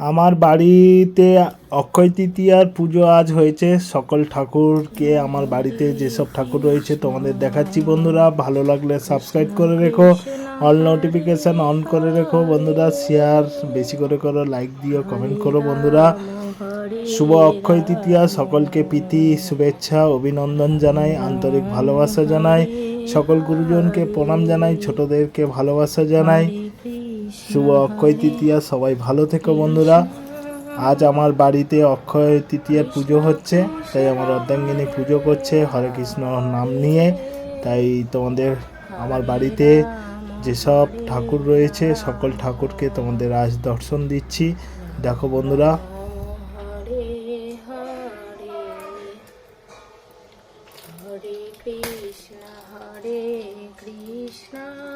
আমার বাড়িতে অক্ষয় তৃতীয়ার পুজো আজ হয়েছে। সকল ঠাকুরকে আমার বাড়িতে যেসব ঠাকুর রয়েছে তোমাদের দেখাচ্ছি বন্ধুরা। ভালো লাগলে সাবস্ক্রাইব করে রেখো অল নোটিফিকেশান অন করে রেখো বন্ধুরা। শেয়ার বেশি করে করো লাইক দিও কমেন্ট করো বন্ধুরা। শুভ অক্ষয় তৃতীয়া, সকলকে প্রীতি, শুভেচ্ছা, অভিনন্দন জানাই, আন্তরিক ভালোবাসা জানাই। সকল গুরুজনকে প্রণাম জানাই, ছোটদেরকে ভালোবাসা জানাই। শুভ অক্ষয় তৃতীয়া, সবাই ভালো থেকো বন্ধুরা। আজ আমার বাড়িতে অক্ষয় তৃতীয়ার পুজো হচ্ছে, তাই আমার অর্ধাঙ্গিনী পুজো করছে হরে কৃষ্ণ নাম নিয়ে। তাই তোমাদের আমার বাড়িতে যেসব ঠাকুর রয়েছে, সকল ঠাকুরকে তোমাদের আজ দর্শন দিচ্ছি। দেখো বন্ধুরা। কৃষ্ণ, হরে কৃষ্ণ।